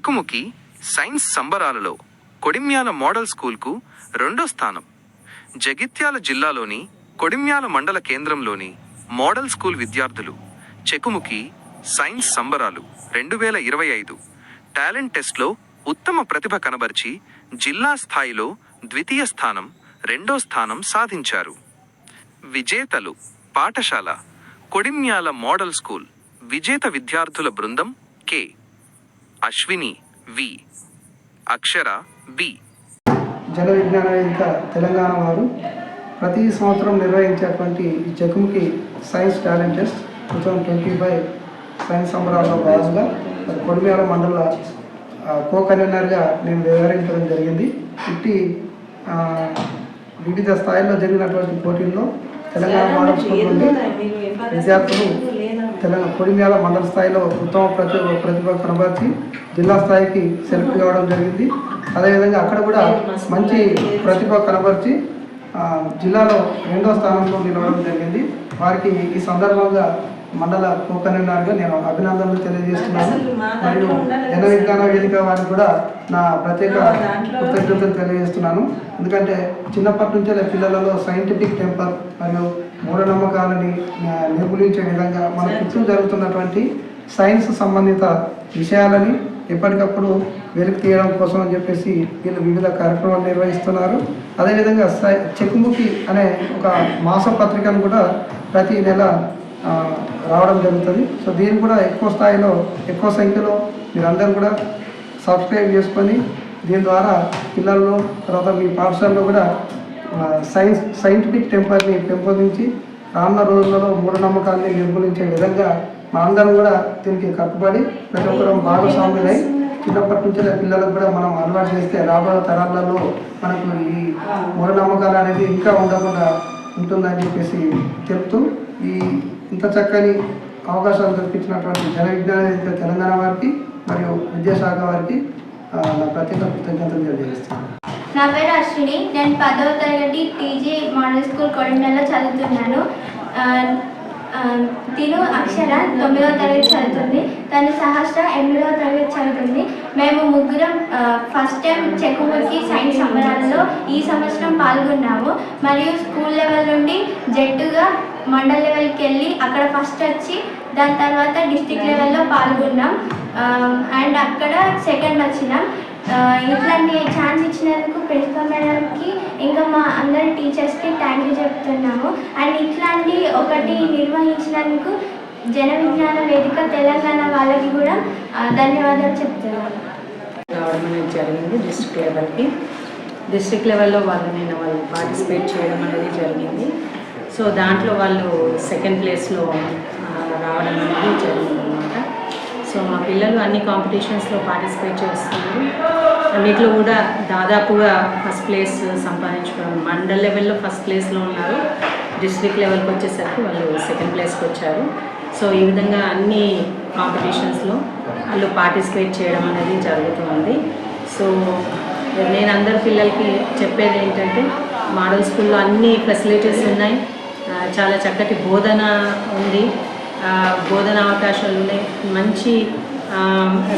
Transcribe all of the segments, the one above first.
చెక్కుముకి science సంబరాలలో Kodimial model స్కూల్కు రెండో స్థానం. జగిత్యాల జిల్లాలోని కొడిమ్యాల మండల కేంద్రంలోని మోడల్ స్కూల్ విద్యార్థులు చెకుముకి సైన్స్ సంబరాలు రెండు వేల ఇరవై ఐదు టాలెంట్ టెస్ట్లో ఉత్తమ ప్రతిభ కనబర్చి జిల్లా స్థాయిలో ద్వితీయ స్థానం రెండో స్థానం సాధించారు. విజేతలు పాఠశాల కొడిమ్యాల మోడల్ స్కూల్ విజేత విద్యార్థుల బృందం కే. అశ్విని వి. అక్షర బి. జన విజ్ఞాన వేదిక తెలంగాణ వారు ప్రతి సంవత్సరం నిర్వహించేటువంటి ఈ చెకుముకి science talent test two thousand twenty five science సంబరాల్లో భాగంగా కొడిమేల మండల కో కన్వీనర్గా నేను వివరించడం జరిగింది. ఇట్టి వివిధ స్థాయిల్లో జరిగినటువంటి పోటీల్లో తెలంగాణ మోడల్ స్కూల్ నుండి విద్యార్థులు తెలంగాణ కొడిమ్యాల మండల స్థాయిలో ఉత్తమ ప్రతిభ ప్రతిభ కనబర్చి జిల్లా స్థాయికి సెలెక్ట్ కావడం జరిగింది. అదేవిధంగా అక్కడ కూడా మంచి ప్రతిభ కనబర్చి జిల్లాలో రెండో స్థానంలో నిలవడం జరిగింది. వారికి ఈ సందర్భంగా మండల కోకనర్గా నేను అభినందనలు తెలియజేస్తున్నాను. మరియు జన విజ్ఞాన వేదిక వారికి కూడా నా ప్రత్యేక కృతజ్ఞతలు తెలియజేస్తున్నాను. ఎందుకంటే చిన్నప్పటి నుంచే పిల్లలలో సైంటిఫిక్ టెంపర్ మరియు మూఢనమ్మకాలని నిర్మూలించే విధంగా మన చుట్టూ జరుగుతున్నటువంటి సైన్స్ సంబంధిత విషయాలని ఎప్పటికప్పుడు వెలికి తీయడం కోసం అని చెప్పేసి వీళ్ళు వివిధ కార్యక్రమాలు నిర్వహిస్తున్నారు. అదేవిధంగా సై- చెక్కుముఖి అనే ఒక మాస పత్రికను కూడా ప్రతి నెల రావడం జరుగుతుంది. సో దీన్ని కూడా ఎక్కువ స్థాయిలో ఎక్కువ సంఖ్యలో మీరందరూ కూడా సబ్స్క్రైబ్ చేసుకొని దీని ద్వారా పిల్లల్లో తర్వాత మీ పాఠశాలలో కూడా సైన్స్ సైంటిఫిక్ టెంపర్ని పెంపొందించి రానున్న రోజులలో మూఢనమ్మకాన్ని నిర్మూలించే విధంగా మనందరం కూడా దీనికి కట్టుబడి ప్రతి ఒక్కరం భాగస్వాములై చిన్నప్పటి నుంచి పిల్లలకు కూడా మనం అలవాటు చేస్తే రాబోయే తరాలలో మనకు ఈ మూఢనమ్మకాలు అనేది ఇంకా ఉండకుండా ఉంటుందని చెప్పేసి చెప్తూ ఈ ఇంత చక్కని అవకాశాలు కల్పించినటువంటి జన విజ్ఞాన తెలంగాణ వారికి మరియు విద్యాశాఖ వారికి నా ప్రత్యేక కృతజ్ఞతలు తెలియజేస్తాను నా పేరు అశ్విని. నేను పదవ తరగతి టీజీ మోడల్ స్కూల్ కొడంగల్లో చదువుతున్నాను. తిను అక్షర తొమ్మిదవ తరగతి చదువుతుంది. తను సహస్ర ఎనిమిదవ తరగతి చదువుతుంది. మేము ముగ్గురం ఫస్ట్ టైం చెక్కుముకి సైన్స్ సంబరాలలో ఈ సంవత్సరం పాల్గొన్నాము. మరియు స్కూల్ లెవెల్ నుండి జట్టుగా మండల్ లెవెల్కి వెళ్ళి అక్కడ ఫస్ట్ వచ్చి దాని తర్వాత డిస్టిక్ లెవెల్లో పాల్గొన్నాం. అండ్ అక్కడ సెకండ్ వచ్చినాం. ఇట్లాంటి ఛాన్స్ ఇచ్చినందుకు ప్రిన్సిపల్ మేడంకి ఇంకా మా అందరి టీచర్స్కి థ్యాంక్ యూ చెప్తున్నాము. అండ్ ఇట్లాంటి ఒకటి నిర్వహించినందుకు జన విజ్ఞాన వేదిక తెలంగాణ వాళ్ళకి కూడా ధన్యవాదాలు చెప్తున్నాను రావడం అనేది జరిగింది డిస్ట్రిక్ట్ లెవెల్కి డిస్ట్రిక్ట్ లెవెల్లో వాళ్ళు నేను వాళ్ళు పార్టిసిపేట్ చేయడం అనేది జరిగింది. సో దాంట్లో వాళ్ళు సెకండ్ ప్లేస్లో రావడం అనేది జరిగింది. సో మా పిల్లలు అన్ని కాంపిటీషన్స్లో పార్టిసిపేట్ చేస్తున్నారు. అన్నిట్లో కూడా దాదాపుగా ఫస్ట్ ప్లేస్ సంపాదించుకోవడం మండల్ లెవెల్లో ఫస్ట్ ప్లేస్లో ఉన్నారు. డిస్ట్రిక్ట్ లెవెల్కి వచ్చేసరికి వాళ్ళు సెకండ్ ప్లేస్కి వచ్చారు. సో ఈ విధంగా అన్ని కాంపిటీషన్స్లో వాళ్ళు పార్టిసిపేట్ చేయడం అనేది జరుగుతుంది. సో నేను అందరి పిల్లలకి చెప్పేది ఏంటంటే మోడల్ స్కూల్లో అన్ని ఫెసిలిటీస్ ఉన్నాయి. చాలా చక్కటి బోధన ఉంది. బోధన అవకాశాలు ఉన్నాయి. మంచి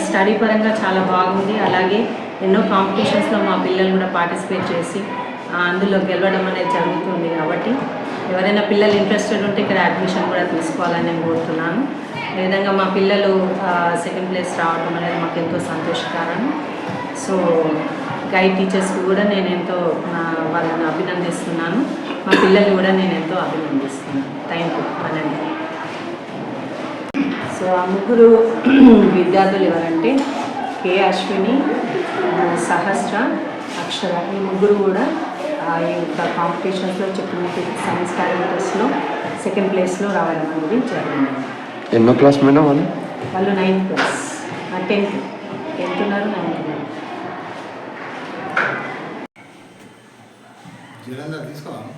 స్టడీ పరంగా చాలా బాగుంది. అలాగే ఎన్నో కాంపిటీషన్స్లో మా పిల్లలు కూడా పార్టిసిపేట్ చేసి అందులో గెలవడం అనేది జరుగుతుంది కాబట్టి ఎవరైనా పిల్లలు ఇంట్రెస్టెడ్ ఉంటే ఇక్కడ అడ్మిషన్ కూడా తీసుకోవాలని నేను కోరుతున్నాను. ఈ విధంగా మా పిల్లలు సెకండ్ ప్లేస్ రావడం అనేది మాకు ఎంతో సంతోషకరం. సో గైడ్ టీచర్స్కి కూడా నేను ఎంతో వాళ్ళని అభినందిస్తున్నాను. మా పిల్లల్ని కూడా నేను ఎంతో అభినందిస్తున్నాను. థ్యాంక్ యూ అనండి సో ఆ ముగ్గురు విద్యార్థులు ఎవరంటే కే అశ్విని సహస్ర అక్షర ఈ ముగ్గురు కూడా ఆ, ఈ యొక్క కాంపిటీషన్స్లో చెప్పినట్టు సైన్స్ టాలెంటర్స్లో సెకండ్ ప్లేస్లో రావడం అనేది జరిగింది. ఎన్నో క్లాస్ మేడం వాళ్ళు? వాళ్ళు నైన్త్ క్లాస్. టెన్త్. టెన్త్ ఉన్నారు నైన్త్ ఉన్నారు. జలంధర్ తీసుకోవాలి?